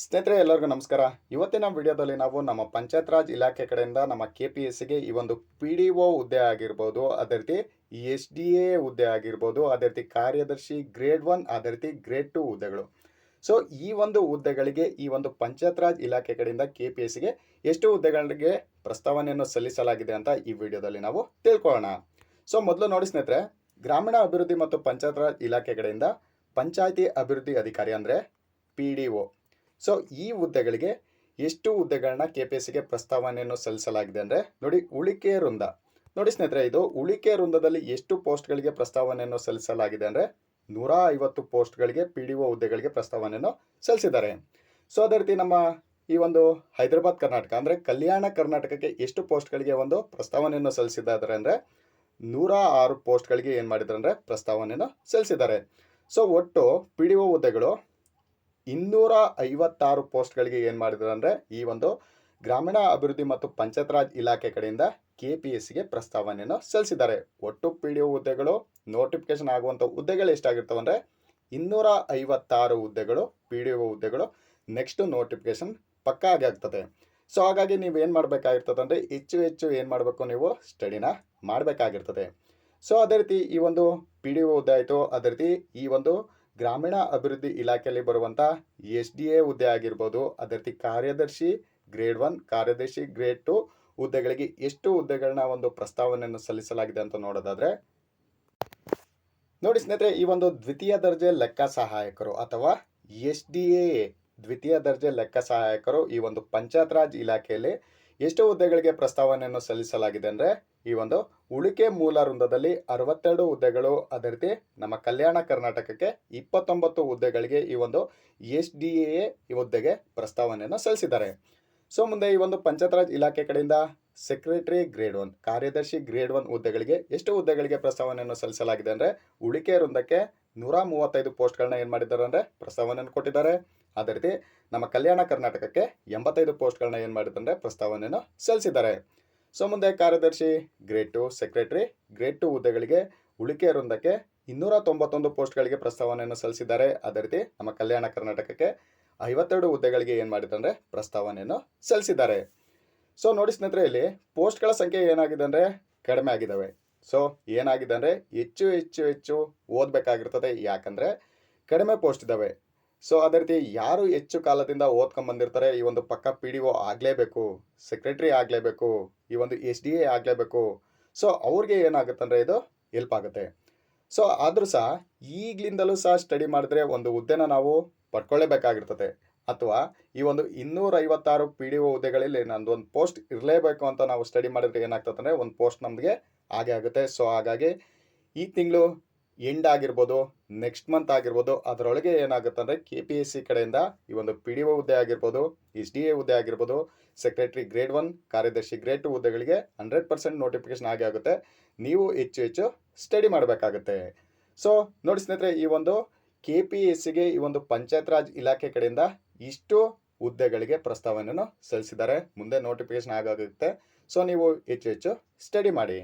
ಸ್ನೇಹಿತರೆ, ಎಲ್ಲರಿಗೂ ನಮಸ್ಕಾರ. ಇವತ್ತಿನ ವಿಡಿಯೋದಲ್ಲಿ ನಾವು ನಮ್ಮ ಪಂಚಾಯತ್ ರಾಜ್ ಇಲಾಖೆ ಕಡೆಯಿಂದ ನಮ್ಮ ಕೆ ಪಿ ಎಸ್ ಸಿಗೆ ಈ ಒಂದು ಪಿ ಡಿ ಒ ಹುದ್ದೆ ಆಗಿರ್ಬೋದು, ಅದೇ ರೀತಿ ಎಸ್ ಡಿ ಎ ಹುದ್ದೆ ಆಗಿರ್ಬೋದು, ಅದೇ ರೀತಿ ಕಾರ್ಯದರ್ಶಿ ಗ್ರೇಡ್ ಒನ್ ಅದೇ ರೀತಿ ಗ್ರೇಡ್ ಟು ಹುದ್ದೆಗಳು. ಸೊ ಈ ಒಂದು ಹುದ್ದೆಗಳಿಗೆ, ಈ ಒಂದು ಪಂಚಾಯತ್ ರಾಜ್ ಇಲಾಖೆ ಕಡೆಯಿಂದ ಕೆ ಪಿ ಎಸ್ ಸಿಗೆ ಎಷ್ಟು ಹುದ್ದೆಗಳಿಗೆ ಪ್ರಸ್ತಾವನೆಯನ್ನು ಸಲ್ಲಿಸಲಾಗಿದೆ ಅಂತ ಈ ವಿಡಿಯೋದಲ್ಲಿ ನಾವು ತಿಳ್ಕೊಳ್ಳೋಣ. ಸೊ ಮೊದಲು ನೋಡಿ ಸ್ನೇಹಿತರೆ, ಗ್ರಾಮೀಣ ಅಭಿವೃದ್ಧಿ ಮತ್ತು ಪಂಚಾಯತ್ ರಾಜ್ ಇಲಾಖೆ ಕಡೆಯಿಂದ ಪಂಚಾಯಿತಿ ಅಭಿವೃದ್ಧಿ ಅಧಿಕಾರಿ ಅಂದರೆ ಪಿ ಡಿ ಒ ಸೊ ಈ ಹುದ್ದೆಗಳಿಗೆ ಎಷ್ಟು ಹುದ್ದೆಗಳನ್ನ ಕೆ ಪಿ ಎಸ್ ಸಿಗೆ ಪ್ರಸ್ತಾವನೆಯನ್ನು ಸಲ್ಲಿಸಲಾಗಿದೆ ಅಂದರೆ, ನೋಡಿ ಉಳಿಕೆ ವೃಂದ. ನೋಡಿ ಸ್ನೇಹಿತರೆ, ಇದು ಉಳಿಕೆ ವೃಂದದಲ್ಲಿ ಎಷ್ಟು ಪೋಸ್ಟ್ಗಳಿಗೆ ಪ್ರಸ್ತಾವನೆಯನ್ನು ಸಲ್ಲಿಸಲಾಗಿದೆ ಅಂದರೆ, ನೂರ ಐವತ್ತು ಪೋಸ್ಟ್ಗಳಿಗೆ ಪಿ ಡಿ ಒ ಹುದ್ದೆಗಳಿಗೆ ಪ್ರಸ್ತಾವನೆಯನ್ನು ಸಲ್ಲಿಸಿದ್ದಾರೆ. ಸೊ ಅದೇ ರೀತಿ ನಮ್ಮ ಈ ಒಂದು ಹೈದರಾಬಾದ್ ಕರ್ನಾಟಕ ಅಂದರೆ ಕಲ್ಯಾಣ ಕರ್ನಾಟಕಕ್ಕೆ ಎಷ್ಟು ಪೋಸ್ಟ್ಗಳಿಗೆ ಒಂದು ಪ್ರಸ್ತಾವನೆಯನ್ನು ಸಲ್ಲಿಸಿದ್ದಾರೆ ಅಂದರೆ, ನೂರ ಆರು ಪೋಸ್ಟ್ಗಳಿಗೆ ಏನು ಮಾಡಿದ್ದಾರೆ ಅಂದರೆ, ಪ್ರಸ್ತಾವನೆಯನ್ನು ಸಲ್ಲಿಸಿದ್ದಾರೆ. ಸೊ ಒಟ್ಟು ಪಿ ಡಿ ಒ ಹುದ್ದೆಗಳು ಇನ್ನೂರ ಐವತ್ತಾರು ಪೋಸ್ಟ್ಗಳಿಗೆ ಏನು ಮಾಡಿದ್ರು ಅಂದರೆ, ಈ ಒಂದು ಗ್ರಾಮೀಣ ಅಭಿವೃದ್ಧಿ ಮತ್ತು ಪಂಚಾಯತ್ ರಾಜ್ ಇಲಾಖೆ ಕಡೆಯಿಂದ ಕೆ ಪಿ ಎಸ್ ಸಿಗೆ ಪ್ರಸ್ತಾವನೆಯನ್ನು ಸಲ್ಲಿಸಿದ್ದಾರೆ. ಒಟ್ಟು ಪಿ ಡಿ ಒ ಹುದ್ದೆಗಳು ನೋಟಿಫಿಕೇಶನ್ ಆಗುವಂಥ ಹುದ್ದೆಗಳು ಎಷ್ಟಾಗಿರ್ತವೆ ಅಂದರೆ ಇನ್ನೂರ ಐವತ್ತಾರು ಹುದ್ದೆಗಳು, ಪಿ ಡಿ ಒ ಹುದ್ದೆಗಳು ನೆಕ್ಸ್ಟ್ ನೋಟಿಫಿಕೇಶನ್ ಪಕ್ಕ ಆಗಿ ಆಗ್ತದೆ. ಸೊ, ಹಾಗಾಗಿ ನೀವು ಏನು ಮಾಡಬೇಕಾಗಿರ್ತದೆ ಅಂದರೆ, ಹೆಚ್ಚು ಹೆಚ್ಚು ಏನು ಮಾಡಬೇಕು ನೀವು? ಸ್ಟಡಿನ ಮಾಡಬೇಕಾಗಿರ್ತದೆ. ಸೊ, ಅದೇ ರೀತಿ ಈ ಒಂದು ಪಿ ಡಿ ಒ ಹುದ್ದೆ ಆಯಿತು, ಅದೇ ರೀತಿ ಈ ಒಂದು ಗ್ರಾಮೀಣ ಅಭಿವೃದ್ಧಿ ಇಲಾಖೆಯಲ್ಲಿ ಬರುವಂಥ ಎಸ್ ಡಿ ಎ ಹುದ್ದೆ ಆಗಿರ್ಬೋದು ಅದೇ ರೀತಿ ಕಾರ್ಯದರ್ಶಿ ಗ್ರೇಡ್ ಒನ್, ಕಾರ್ಯದರ್ಶಿ ಗ್ರೇಡ್ ಟು ಹುದ್ದೆಗಳಿಗೆ ಎಷ್ಟು ಹುದ್ದೆಗಳನ್ನ ಒಂದು ಪ್ರಸ್ತಾವನೆಯನ್ನು ಸಲ್ಲಿಸಲಾಗಿದೆ ಅಂತ ನೋಡೋದಾದ್ರೆ, ನೋಡಿ ಸ್ನೇಹಿತರೆ, ಈ ಒಂದು ದ್ವಿತೀಯ ದರ್ಜೆ ಲೆಕ್ಕ ಸಹಾಯಕರು ಅಥವಾ ಎಸ್ ಡಿ ಎ ದ್ವಿತೀಯ ದರ್ಜೆ ಲೆಕ್ಕ ಸಹಾಯಕರು ಈ ಒಂದು ಪಂಚಾಯತ್ ರಾಜ್ ಇಲಾಖೆಯಲ್ಲಿ ಎಷ್ಟು ಹುದ್ದೆಗಳಿಗೆ ಪ್ರಸ್ತಾವನೆಯನ್ನು ಸಲ್ಲಿಸಲಾಗಿದೆ ಅಂದರೆ ಈ ಒಂದು ಉಳಿಕೆ ಮೂಲ ವೃಂದದಲ್ಲಿ ಅರವತ್ತೆರಡು ಹುದ್ದೆಗಳು ಅದೇ ರೀತಿ ನಮ್ಮ ಕಲ್ಯಾಣ ಕರ್ನಾಟಕಕ್ಕೆ ಇಪ್ಪತ್ತೊಂಬತ್ತು ಹುದ್ದೆಗಳಿಗೆ ಈ ಒಂದು ಎಸ್ ಡಿ ಎ ಈ ಹುದ್ದೆಗೆ ಪ್ರಸ್ತಾವನೆಯನ್ನು ಸಲ್ಲಿಸಿದ್ದಾರೆ. ಸೊ, ಮುಂದೆ ಈ ಒಂದು ಪಂಚಾಯತ್ ರಾಜ್ ಇಲಾಖೆ ಕಡೆಯಿಂದ ಸೆಕ್ರೆಟರಿ ಗ್ರೇಡ್ ಒನ್, ಕಾರ್ಯದರ್ಶಿ ಗ್ರೇಡ್ ಒನ್ ಹುದ್ದೆಗಳಿಗೆ ಎಷ್ಟು ಹುದ್ದೆಗಳಿಗೆ ಪ್ರಸ್ತಾವನೆಯನ್ನು ಸಲ್ಲಿಸಲಾಗಿದೆ ಅಂದರೆ ಉಳಿಕೆ ವೃಂದಕ್ಕೆ ನೂರ ಮೂವತ್ತೈದು ಪೋಸ್ಟ್ಗಳನ್ನ ಏನು ಮಾಡಿದ್ದಾರೆ ಅಂದರೆ ಪ್ರಸ್ತಾವನೆಯನ್ನು ಕೊಟ್ಟಿದ್ದಾರೆ. ಅದೇ ರೀತಿ ನಮ್ಮ ಕಲ್ಯಾಣ ಕರ್ನಾಟಕಕ್ಕೆ ಎಂಬತ್ತೈದು ಪೋಸ್ಟ್ಗಳನ್ನ ಏನು ಮಾಡಿದ್ದಾರೆ ಪ್ರಸ್ತಾವನೆಯನ್ನು ಸಲ್ಲಿಸಿದ್ದಾರೆ. ಸೊ ಮುಂದೆ ಕಾರ್ಯದರ್ಶಿ grade two secretary grade two ಹುದ್ದೆಗಳಿಗೆ ಉಳಿಕೆ ವೃಂದಕ್ಕೆ ಇನ್ನೂರ ತೊಂಬತ್ತೊಂದು ಪೋಸ್ಟ್ಗಳಿಗೆ ಪ್ರಸ್ತಾವನೆಯನ್ನು ಸಲ್ಲಿಸಿದ್ದಾರೆ. ಅದೇ ರೀತಿ ನಮ್ಮ ಕಲ್ಯಾಣ ಕರ್ನಾಟಕಕ್ಕೆ ಐವತ್ತೆರಡು ಹುದ್ದೆಗಳಿಗೆ ಏನು ಮಾಡಿದ್ದಾರೆ ಪ್ರಸ್ತಾವನೆಯನ್ನು ಸಲ್ಲಿಸಿದ್ದಾರೆ. ಸೊ ನೋಡಿ ಸ್ನೇಹಿತರೆ, ಇಲ್ಲಿ ಪೋಸ್ಟ್ಗಳ ಸಂಖ್ಯೆ ಏನಾಗಿದೆ ಅಂದರೆ ಕಡಿಮೆ ಆಗಿದ್ದಾವೆ. ಸೊ ಏನಾಗಿದೆ ಅಂದರೆ ಹೆಚ್ಚು ಹೆಚ್ಚು ಹೆಚ್ಚು ಓದಬೇಕಾಗಿರ್ತದೆ. ಯಾಕಂದರೆ ಕಡಿಮೆ ಪೋಸ್ಟ್ ಇದ್ದಾವೆ. ಸೊ ಅದೇ ರೀತಿ ಯಾರು ಹೆಚ್ಚು ಕಾಲದಿಂದ ಓದ್ಕೊಂಬಂದಿರ್ತಾರೆ ಈ ಒಂದು ಪಕ್ಕ ಪಿ ಡಿ ಒ ಆಗಲೇಬೇಕು ಸೆಕ್ರೆಟ್ರಿ ಆಗಲೇಬೇಕು, ಈ ಒಂದು ಎಸ್ ಡಿ ಎ ಆಗಲೇಬೇಕು. ಸೊ ಅವ್ರಿಗೆ ಏನಾಗುತ್ತೆ ಅಂದರೆ ಇದು ಹೆಲ್ಪ್ ಆಗುತ್ತೆ. ಸೊ ಆದರೂ ಸಹ ಈಗಲಿಂದಲೂ ಸಹ ಸ್ಟಡಿ ಮಾಡಿದ್ರೆ ಒಂದು ಹುದ್ದೆನ ನಾವು ಪಡ್ಕೊಳ್ಳೇಬೇಕಾಗಿರ್ತದೆ ಅಥವಾ ಈ ಒಂದು ಇನ್ನೂರೈವತ್ತಾರು ಪಿ ಡಿ ಒ ಹುದ್ದೆಗಳಲ್ಲಿ ನಂದು ಒಂದು ಪೋಸ್ಟ್ ಇರಲೇಬೇಕು ಅಂತ ನಾವು ಸ್ಟಡಿ ಮಾಡಿದ್ರೆ ಏನಾಗ್ತದೆ ಅಂದರೆ, ಒಂದು ಪೋಸ್ಟ್ ನಮಗೆ ಹಾಗೆ ಆಗುತ್ತೆ. ಸೊ ಹಾಗಾಗಿ ಈ ತಿಂಗಳು ಎಂಡ್ ಆಗಿರ್ಬೋದು ನೆಕ್ಸ್ಟ್ ಮಂತ್ ಆಗಿರ್ಬೋದು, ಅದರೊಳಗೆ ಏನಾಗುತ್ತೆ ಅಂದರೆ ಕೆ ಪಿ ಎಸ್ ಸಿ ಕಡೆಯಿಂದ ಈ ಒಂದು ಪಿ ಡಿ ಒ ಹುದ್ದೆ ಆಗಿರ್ಬೋದು ಎಸ್ ಡಿ ಎ ಹುದ್ದೆ ಆಗಿರ್ಬೋದು ಸೆಕ್ರೆಟರಿ ಗ್ರೇಡ್ ಒನ್ ಕಾರ್ಯದರ್ಶಿ ಗ್ರೇಡ್ ಟು ಹುದ್ದೆಗಳಿಗೆ ಹಂಡ್ರೆಡ್ ಪರ್ಸೆಂಟ್ ನೋಟಿಫಿಕೇಶನ್ ಆಗಿ ಆಗುತ್ತೆ. ನೀವು ಹೆಚ್ಚು ಹೆಚ್ಚು ಸ್ಟಡಿ ಮಾಡಬೇಕಾಗುತ್ತೆ. ಸೊ ನೋಡಿ ಸ್ನೇಹಿತರೆ, ಈ ಒಂದು ಕೆ ಪಿ ಎಸ್ ಸಿಗೆ ಈ ಒಂದು ಪಂಚಾಯತ್ ರಾಜ್ ಇಲಾಖೆ ಕಡೆಯಿಂದ ಇಷ್ಟು ಹುದ್ದೆಗಳಿಗೆ ಪ್ರಸ್ತಾವನೆಯನ್ನು ಸಲ್ಲಿಸಿದ್ದಾರೆ. ಮುಂದೆ ನೋಟಿಫಿಕೇಶನ್ ಆಗುತ್ತೆ ಸೊ ನೀವು ಹೆಚ್ಚು ಹೆಚ್ಚು ಸ್ಟಡಿ ಮಾಡಿ.